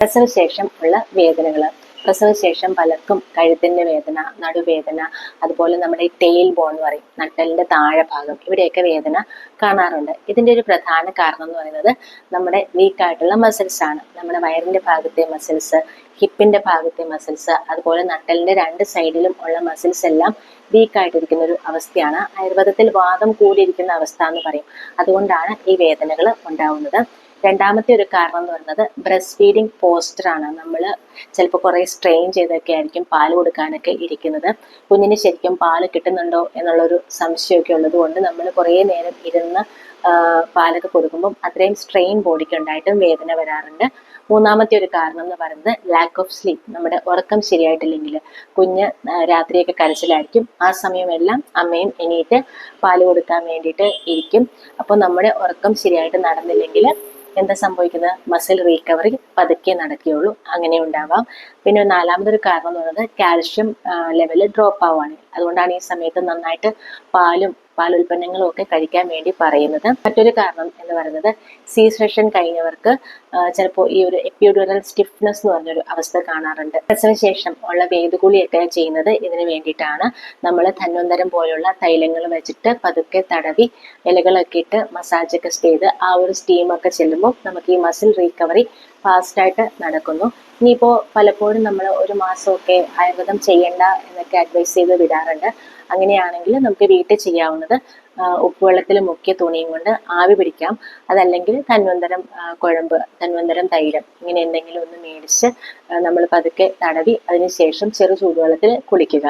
പ്രസവശേഷം ഉള്ള വേദനകൾ പ്രസവശേഷം പലർക്കും കഴുത്തിന്റെ വേദന നടുവേദന അതുപോലെ നമ്മുടെ ഈ ടെയിൽ ബോൺ എന്ന് പറയും നട്ടലിന്റെ താഴെ ഭാഗം ഇവിടെയൊക്കെ വേദന കാണാറുണ്ട്. ഇതിന്റെ ഒരു പ്രധാന കാരണം എന്ന് പറയുന്നത് നമ്മുടെ വീക്കായിട്ടുള്ള മസിൽസ് ആണ്. നമ്മുടെ വയറിന്റെ ഭാഗത്തെ മസിൽസ് ഹിപ്പിന്റെ ഭാഗത്തെ മസിൽസ് അതുപോലെ നട്ടലിന്റെ രണ്ട് സൈഡിലും ഉള്ള മസിൽസ് എല്ലാം വീക്കായിട്ടിരിക്കുന്ന ഒരു അവസ്ഥയാണ്. ആയുർവേദത്തിൽ വാദം കൂടിയിരിക്കുന്ന അവസ്ഥ എന്ന് പറയും. അതുകൊണ്ടാണ് ഈ വേദനകൾ ഉണ്ടാവുന്നത്. രണ്ടാമത്തെ ഒരു കാരണം എന്ന് പറയുന്നത് ബ്രസ്റ്റ് ഫീഡിങ് പോസ്റ്ററാണ് നമ്മൾ ചിലപ്പോൾ കുറേ സ്ട്രെയിൻ ചെയ്തൊക്കെ ആയിരിക്കും പാൽ കൊടുക്കാനൊക്കെ ഇരിക്കുന്നത്. കുഞ്ഞിന് ശരിക്കും പാൽ കിട്ടുന്നുണ്ടോ എന്നുള്ളൊരു സംശയമൊക്കെ ഉള്ളത് കൊണ്ട് നമ്മൾ കുറേ നേരം ഇരുന്ന് പാലൊക്കെ കൊടുക്കുമ്പം അത്രയും സ്ട്രെയിൻ ബോഡിക്ക് ഉണ്ടായിട്ടും വേദന വരാറുണ്ട്. മൂന്നാമത്തെ ഒരു കാരണം എന്ന് പറയുന്നത് ലാക്ക് ഓഫ് സ്ലീപ്പ് നമ്മുടെ ഉറക്കം ശരിയായിട്ടില്ലെങ്കിൽ കുഞ്ഞ് രാത്രിയൊക്കെ കരച്ചിലായിരിക്കും. ആ സമയമെല്ലാം അമ്മയും എണീറ്റ് പാൽ കൊടുക്കാൻ വേണ്ടിയിട്ട് ഇരിക്കും. അപ്പോൾ നമ്മുടെ ഉറക്കം ശരിയായിട്ട് നടന്നില്ലെങ്കിൽ എന്താ സംഭവിക്കുന്നത്? മസിൽ റീകവറി പതുക്കെ നടക്കുകയുള്ളൂ. അങ്ങനെ ഉണ്ടാവാം. പിന്നെ നാലാമതൊരു കാരണം എന്ന് പറയുന്നത് കാൽഷ്യം ലെവൽ ഡ്രോപ്പ് ആവുകയാണ്. അതുകൊണ്ടാണ് ഈ സമയത്ത് നന്നായിട്ട് പാലും പാലുൽപ്പന്നങ്ങളും ഒക്കെ കഴിക്കാൻ വേണ്ടി പറയുന്നത്. മറ്റൊരു കാരണം എന്ന് പറയുന്നത് സി സെഷൻ കഴിഞ്ഞവർക്ക് ചിലപ്പോൾ ഈ ഒരു എപ്പിഡ്യൂറൽ സ്റ്റിഫ്നെസ് എന്ന് പറഞ്ഞൊരു അവസ്ഥ കാണാറുണ്ട്. പ്രസവശേഷം ഉള്ള വേദുകുളിയൊക്കെ ചെയ്യുന്നത് ഇതിന് വേണ്ടിയിട്ടാണ്. നമ്മൾ ധന്വന്തരം പോലുള്ള തൈലങ്ങൾ വെച്ചിട്ട് പതുക്കെ തടവി ഇലകളൊക്കെ ഇട്ട് മസാജൊക്കെ ചെയ്ത് ആ ഒരു സ്റ്റീമൊക്കെ ചെല്ലുമ്പോൾ നമുക്ക് ഈ മസിൽ റീകവറി ഫാസ്റ്റായിട്ട് നടക്കുന്നു. ഇനിയിപ്പോൾ പലപ്പോഴും നമ്മൾ ഒരു മാസമൊക്കെ ആയുർവേദം ചെയ്യണ്ട എന്നൊക്കെ അഡ്വൈസ് ചെയ്ത് വിടാറുണ്ട്. അങ്ങനെയാണെങ്കിൽ നമുക്ക് വീട്ടിൽ ചെയ്യാവുന്നത് ഉപ്പുവെള്ളത്തിൽ മുക്കിയ തുണിയും കൊണ്ട് ആവി പിടിക്കാം. അതല്ലെങ്കിൽ തന്വന്തരം കുഴമ്പ് തന്വന്തരം തൈലം ഇങ്ങനെ എന്തെങ്കിലും ഒന്ന് മേടിച്ച് നമ്മൾ പതുക്കെ തടവി അതിനുശേഷം ചെറു ചൂടുവെള്ളത്തിൽ കുളിക്കുക.